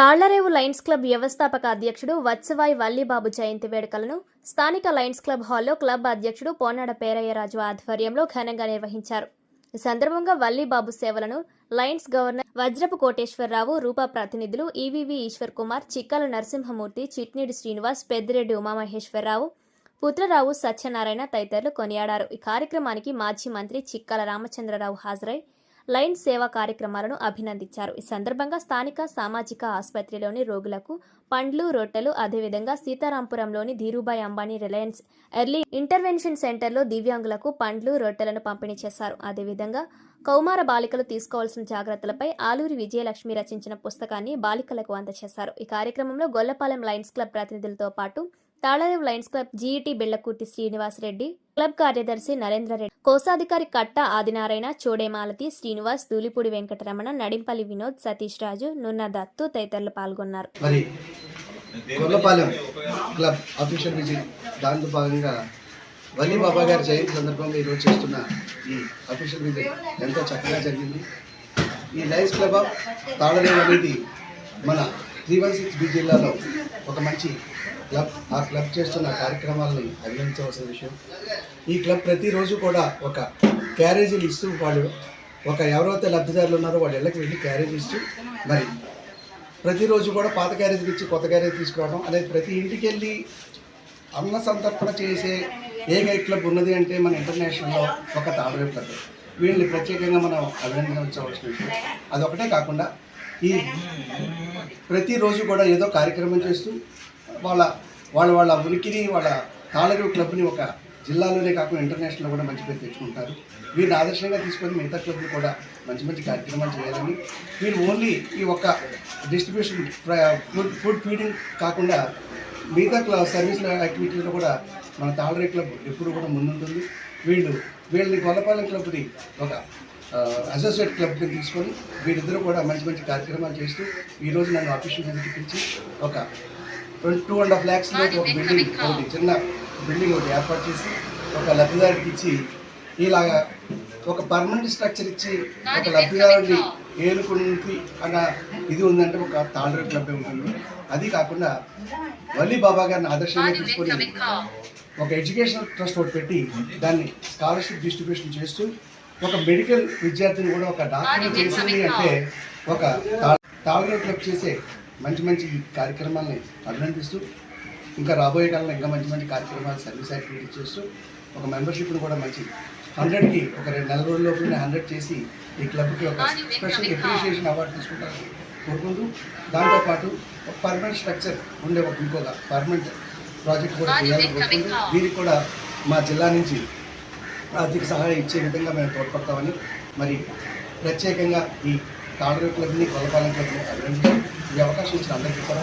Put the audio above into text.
Tallarevu Lions club వ్యవస్థాపక అధ్యక్షుడు వత్సవాయి వల్లిబాబు జయంతి వేడుకలను స్థానిక లయన్స్ క్లబ్ హాల్లో క్లబ్ అధ్యక్షుడు పోనాడ పేరయ్యరాజు ఆధ్వర్యంలో ఘనంగా నిర్వహించారు. ఈ సందర్భంగా వల్లిబాబు సేవలను లయన్స్ గవర్నర్ వజ్రపు కోటేశ్వరరావు రూపా ప్రతినిధులు ఈవీవి ఈశ్వర్ కుమార్ చిక్కల నరసింహమూర్తి చిట్నీడి శ్రీనివాస్ పెద్దిరెడ్డి ఉమామహేశ్వరరావు పుత్రరావు సత్యనారాయణ తదితరులు కొనియాడారు. ఈ కార్యక్రమానికి మాజీ మంత్రి చిక్కల రామచంద్రరావు హాజరై లైన్ సేవా కార్యక్రమాలను అభినందించారు. ఈ సందర్భంగా స్థానిక సామాజిక ఆసుపత్రిలోని రోగులకు పండ్లు రొట్టెలు అదేవిధంగా సీతారాంపురంలోని Dhirubhai Ambani Reliance early intervention సెంటర్లో దివ్యాంగులకు పండ్లు రొట్టెలను పంపిణీ చేశారు. అదేవిధంగా కౌమార బాలికలు తీసుకోవాల్సిన జాగ్రత్తలపై ఆలూరి విజయలక్ష్మి రచించిన పుస్తకాన్ని బాలికలకు అందజేశారు. ఈ కార్యక్రమంలో గొల్లపాలెం లయన్స్ క్లబ్ ప్రతినిధులతో పాటు Tallarevu Lions club GET Billakurthi Srinivasareddy club కార్యదర్శి నరేంద్రరెడ్డి కోశాధికారి కట్ట ఆదినారాయణ చోడేమాలతి శ్రీనివాస్ దూలిపూడి వెంకటరమణ నడింపల్లి వినోద్ సతీష్ రాజు నున్న దత్తు తదితరులు పాల్గొన్నారు. మరి కొల్లపాలెం క్లబ్ అఫీషియల్ విజిట్ దాంట్లో భాగంగా వల్లి బాబా గారి జయంతి సందర్భంగా ఈరోజు చేస్తున్న ఈ అఫీషియల్ విజిట్ ఎంతో చక్కగా జరిగింది. ఈ లయన్స్ క్లబ్ ఆఫ్ తాళదేవ్ అనేది మన త్రీ వన్ సిక్స్ బి జిల్లాలో ఒక మంచి క్లబ్ ఆ క్లబ్ చేస్తున్న కార్యక్రమాలని అభినందించవలసిన విషయం. ఈ క్లబ్ ప్రతిరోజు కూడా ఒక క్యారేజీలు ఇస్తూ వాళ్ళు ఒక ఎవరైతే లబ్ధిదారులు ఉన్నారో వాళ్ళ ఇళ్ళకి వెళ్ళి క్యారేజ్ ఇస్తూ మరి ప్రతిరోజు కూడా పాత క్యారేజ్ ఇచ్చి కొత్త క్యారేజ్ తీసుకురావడం అనేది ప్రతి ఇంటికి వెళ్ళి అన్న సంతర్పణ చేసే ఏకైక క్లబ్ ఉన్నది అంటే మన ఇంటర్నేషనల్లో ఒక తాళరే క్లబ్. వీళ్ళని ప్రత్యేకంగా మనం అభినందించవలసిన విషయం. అదొకటే కాకుండా ఈ ప్రతిరోజు కూడా ఏదో కార్యక్రమం చేస్తూ వాళ్ళ వాళ్ళ వాళ్ళ ఉనికిని వాళ్ళ తాళగిరి క్లబ్ని ఒక జిల్లాలోనే కాకుండా ఇంటర్నేషనల్లో కూడా మంచి పేరు తెచ్చుకుంటారు. వీరిని ఆదర్శంగా తీసుకొని మిగతా క్లబ్లు కూడా మంచి మంచి కార్యక్రమాలు చేయాలని వీళ్ళు ఓన్లీ ఈ ఒక్క డిస్ట్రిబ్యూషన్ ఫుడ్ ఫుడ్ ఫీడింగ్ కాకుండా మిగతా క్లబ్ సర్వీస్ యాక్టివిటీలో కూడా మన తాళరే క్లబ్ ఎప్పుడు కూడా ముందుంటుంది. వీళ్ళు వీళ్ళని గొల్లపాలెం క్లబ్ని ఒక అసోసియేట్ క్లబ్ని తీసుకొని వీరిద్దరూ కూడా మంచి మంచి కార్యక్రమాలు చేస్తూ ఈరోజు నన్ను ఆఫీషియల్ విజిట్ పిలిచి ఒక twenty two and half lakhs ఒక బిల్డింగ్ ఒకటి చిన్న బిల్డింగ్ ఒకటి ఏర్పాటు చేసి ఒక లబ్ధిదారుడికి ఇచ్చి ఇలాగా ఒక పర్మనెంట్ స్ట్రక్చర్ ఇచ్చి ఒక లబ్ధిదారుడిని ఏలుకుంది అన్న ఇది ఉందంటే ఒక తాళరే క్లబ్ ఉంటుంది. అది కాకుండా వల్లి బాబా గారిని ఆదర్శంగా తీసుకొని ఒక ఎడ్యుకేషనల్ ట్రస్ట్ ఒకటి పెట్టి దాన్ని స్కాలర్షిప్ డిస్ట్రిబ్యూషన్ చేస్తూ ఒక మెడికల్ విద్యార్థిని కూడా ఒక డాక్టర్ చేసింది అంటే ఒక తాళరే క్లబ్ చేసే మంచి మంచి కార్యక్రమాలని అభినందిస్తూ ఇంకా రాబోయే కాలంలో ఇంకా మంచి మంచి కార్యక్రమాలు సర్వీస్ యాక్టివిటీస్ చేస్తూ ఒక మెంబర్షిప్ను కూడా మంచి హండ్రెడ్కి ఒక రెండు నెల రోజుల లోపలనే హండ్రెడ్ చేసి ఈ క్లబ్కి ఒక స్పెషల్ అప్రిషియేషన్ అవార్డు తీసుకుంటారని కోరుకుంటూ దాంతోపాటు ఒక పర్మనెంట్ స్ట్రక్చర్ ఉండే ఒక ఇంకొక పర్మనెంట్ ప్రాజెక్ట్ కూడా చేయాలని కోరుకుంటూ దీనికి కూడా మా జిల్లా నుంచి ఆర్థిక సహాయం ఇచ్చే విధంగా మేము తోడ్పడతామని మరి ప్రత్యేకంగా ఈ తాడరేవు క్లబ్ని కొలపాలెం క్లబ్ని అభినందించి ఈ అవకాశం ఇచ్చిన అందరికీ కూడా